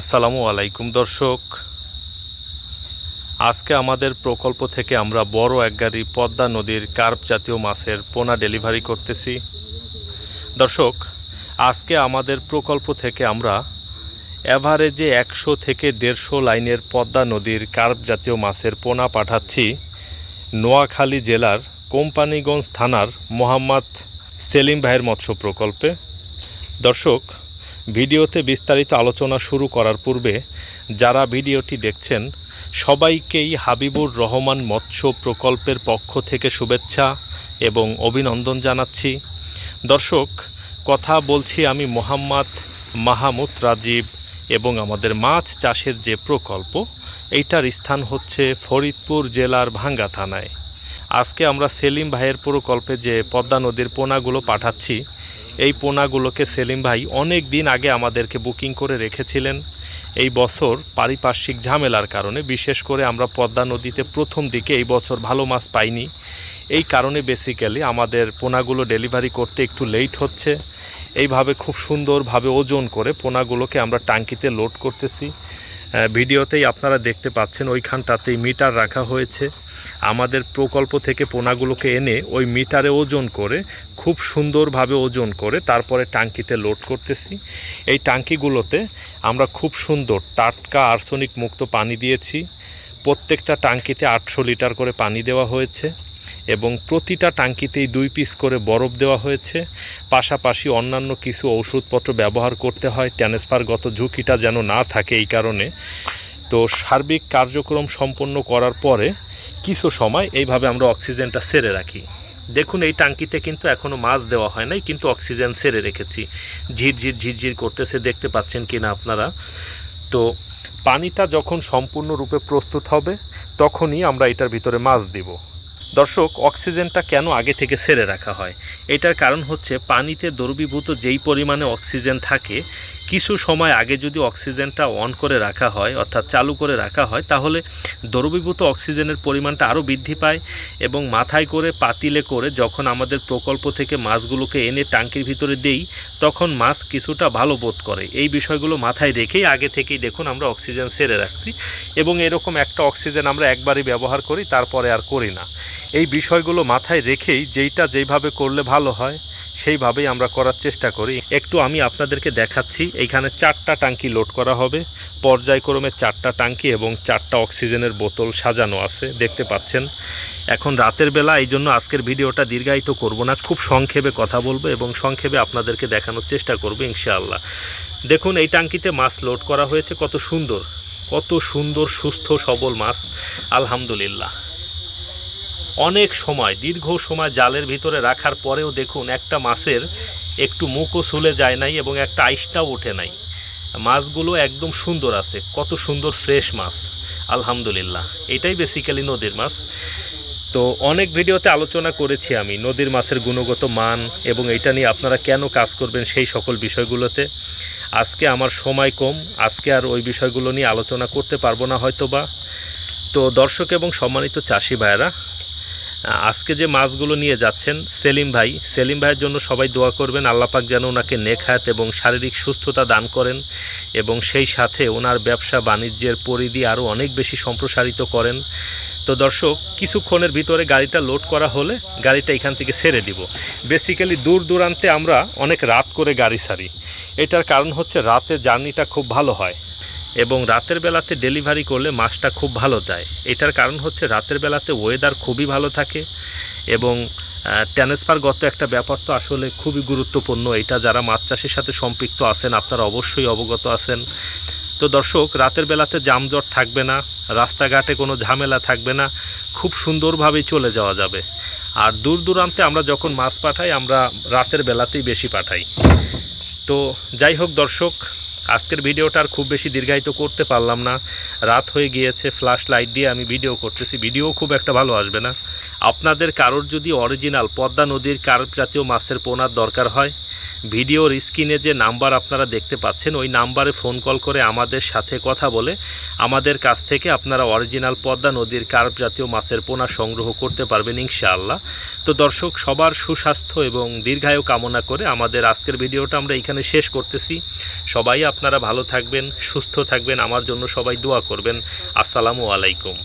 আসসালামু আলাইকুম, দর্শক। আজকে আমাদের প্রকল্প থেকে আমরা বড় এক গাড়ি পদ্মা নদীর কার্প জাতীয় মাছের পোনা ডেলিভারি করতেছি। দর্শক, আজকে আমাদের প্রকল্প থেকে আমরা অ্যাভারেজে একশো থেকে দেড়শো লাইনের পদ্মা নদীর কার্প জাতীয় মাছের পোনা পাঠাচ্ছি নোয়াখালী জেলার কোম্পানিগঞ্জ থানার মোহাম্মদ সেলিম ভাইয়ের মৎস্য প্রকল্পে। দর্শক ভিডিওতে বিস্তারিত আলোচনা শুরু করার পূর্বে যারা ভিডিওটি দেখছেন, সবাইকেই হাবিবুর রহমান মৎস্য প্রকল্পের পক্ষ থেকে শুভেচ্ছা এবং অভিনন্দন জানাচ্ছি। দর্শক, কথা বলছি আমি মোহাম্মদ মাহমুদ রাজীব এবং আমাদের মাছ চাষের যে প্রকল্প, এইটার স্থান হচ্ছে ফরিদপুর জেলার ভাঙ্গা থানায়। আজকে আমরা সেলিম ভাইয়ের প্রকল্পে যে পদ্মা নদীর পোনাগুলো পাঠাচ্ছি এই পোনাগুলোকে সেলিম ভাই অনেক দিন আগে আমাদেরকে বুকিং করে রেখেছিলেন। এই বছর পারিপার্শ্বিক ঝামেলার কারণে, বিশেষ করে আমরা পদ্মা নদীতে প্রথম দিকে এই বছর ভালো মাছ পাইনি। এই কারণে বেসিক্যালি আমাদের পোনাগুলো ডেলিভারি করতে একটু লেট হচ্ছে। এইভাবে খুব সুন্দরভাবে ওজন করে পোনাগুলোকে আমরা টাঙ্কিতে লোড করতেছি। ভিডিওতেই আপনারা দেখতে পাচ্ছেন ওইখানটাতেই মিটার রাখা হয়েছে। আমাদের প্রকল্প থেকে পোনাগুলোকে এনে ওই মিটারে ওজন করে খুব সুন্দরভাবে ওজন করে তারপরে টাঙ্কিতে লোড করতেছি। এই টাঙ্কিগুলোতে আমরা খুব সুন্দর টাটকা আর্সেনিক মুক্ত পানি দিয়েছি। প্রত্যেকটা টাঙ্কিতে আটশো লিটার করে পানি দেওয়া হয়েছে এবং প্রতিটা টাঙ্কিতেই দুই পিস করে বরফ দেওয়া হয়েছে। পাশাপাশি অন্যান্য কিছু ওষুধপত্র ব্যবহার করতে হয়। ট্রান্সফারগত ঝুঁকিটা যেন না থাকে এই কারণে। তো সার্বিক কার্যক্রম সম্পন্ন করার পরে কিছু সময় এইভাবে আমরা অক্সিজেনটা সেরে রাখি। দেখুন, এই টাঙ্কিতে কিন্তু এখনও মাছ দেওয়া হয় নাই, কিন্তু অক্সিজেন সেরে রেখেছি। ঝিরঝির ঝিরঝির করতেছে, দেখতে পাচ্ছেন কি না আপনারা? তো পানিটা যখন সম্পূর্ণরূপে প্রস্তুত হবে, তখনই আমরা এটার ভিতরে মাছ দিব। দর্শক, অক্সিজেনটা কেন আগে থেকে সেরে রাখা হয়? এটার কারণ হচ্ছে, পানিতে দ্রবীভূত যেই পরিমাণে অক্সিজেন থাকে কিছু সময় আগে যদি অক্সিজেনটা অন করে রাখা হয়, অর্থাৎ চালু করে রাখা হয়, তাহলে দ্রবীভূত অক্সিজেনের পরিমাণটা আরও বৃদ্ধি পায় এবং মাথায় করে পাতিলে করে যখন আমাদের প্রকল্প থেকে মাছগুলোকে এনে টাঙ্কির ভিতরে দেই, তখন মাছ কিছুটা ভালো বোধ করে। এই বিষয়গুলো মাথায় রেখেই আগে থেকেই দেখুন আমরা অক্সিজেন সেরে রাখছি এবং এরকম একটা অক্সিজেন আমরা একবারই ব্যবহার করি, তারপরে আর করি না। এই বিষয়গুলো মাথায় রেখেই যেইটা যেইভাবে করলে ভালো হয় সেইভাবেই আমরা করার চেষ্টা করি। একটু আমি আপনাদেরকে দেখাচ্ছি এইখানে চারটা টাঙ্কি লোড করা হবে। পর্যায়ক্রমে চারটা টাঙ্কি এবং চারটা অক্সিজেনের বোতল সাজানো আছে, দেখতে পাচ্ছেন। এখন রাতের বেলা, এই জন্য আজকের ভিডিওটা দীর্ঘায়িত করব না। খুব সংক্ষেপে কথা বলব এবং সংক্ষেপে আপনাদেরকে দেখানোর চেষ্টা করব ইনশাআল্লাহ। দেখুন, এই টাঙ্কিতে মাছ লোড করা হয়েছে। কত সুন্দর কত সুন্দর, সুস্থ, সবল মাছ। আলহামদুলিল্লাহ। অনেক সময়, দীর্ঘ সময় জালের ভিতরে রাখার পরেও দেখুন একটা মাছের একটু মুখও সুলে যায় নাই এবং একটা আইসটাও ওঠে নাই। মাছগুলো একদম সুন্দর আছে, কত সুন্দর ফ্রেশ মাছ, আলহামদুলিল্লাহ। এটাই বেসিক্যালি নদীর মাছ। তো অনেক ভিডিওতে আলোচনা করেছি আমি নদীর মাছের গুণগত মান এবং এটা নিয়ে আপনারা কেন কাজ করবেন সেই সকল বিষয়গুলোতে। আজকে আমার সময় কম, আজকে আর ওই বিষয়গুলো নিয়ে আলোচনা করতে পারব না হয়তো বা তো দর্শক এবং সম্মানিত চাষি ভাইয়েরা আজকে যে মাছগুলো নিয়ে যাচ্ছেন, সেলিম ভাই, সেলিম ভাইয়ের জন্য সবাই দোয়া করবেন আল্লাপাক যেন ওনাকে নেখাত এবং শারীরিক সুস্থতা দান করেন এবং সেই সাথে ওনার ব্যবসা বাণিজ্যের পরিধি আরও অনেক বেশি সম্প্রসারিত করেন। তো দর্শক, কিছুক্ষণের ভিতরে গাড়িটা লোড করা হলে গাড়িটা এখান থেকে ছেড়ে দিব। বেসিক্যালি দূর দূরান্তে আমরা অনেক রাত করে গাড়ি সারি এটার কারণ হচ্ছে রাতে জার্নিটা খুব ভালো হয়। এবং রাতের বেলাতে ডেলিভারি করলে মাছটা খুব ভালো যায়। এটার কারণ হচ্ছে রাতের বেলাতে ওয়েদার খুবই ভালো থাকে এবং ট্রান্সফারগত একটা ব্যাপার তো আসলে খুবই গুরুত্বপূর্ণ। এটা যারা মাছ চাষের সাথে সম্পৃক্ত আছেন, আপনারা অবশ্যই অবগত আছেন। তো দর্শক, রাতের বেলাতে জামজট থাকবে না, রাস্তাঘাটে কোনো ঝামেলা থাকবে না, খুব সুন্দরভাবেই চলে যাওয়া যাবে। আর দূর দূরান্তে আমরা যখন মাছ পাঠাই, আমরা রাতের বেলাতেই বেশি পাঠাই। তো যাই হোক দর্শক আজকের ভিডিওটা আর খুব বেশি দীর্ঘায়িত করতে পারলাম না। রাত হয়ে গিয়েছে ফ্ল্যাশ লাইট দিয়ে আমি ভিডিও করতেছি। ভিডিও খুব একটা ভালো আসবে না। আপনাদের কারোর যদি অরিজিনাল পদ্মা নদীর কার্প জাতীয় মাছের পোনার দরকার হয়, ভিডিওর স্ক্রিনে যে নাম্বার আপনারা দেখতে পাচ্ছেন, ওই নাম্বারে ফোন কল করে আমাদের সাথে কথা বলে আমাদের কাছ থেকে আপনারা অরিজিনাল পদ্মা নদীর কার্প জাতীয় মাছের পোনা সংগ্রহ করতে পারবেন ইনশাআল্লাহ। তো দর্শক, সবার সুস্বাস্থ্য এবং দীর্ঘায়ু কামনা করে আমাদের আজকের ভিডিওটা আমরা এখানে শেষ করতেছি। সবাই আপনারা ভালো থাকবেন সুস্থ থাকবেন আমার জন্য সবাই দোয়া করবেন। আসসালামু আলাইকুম।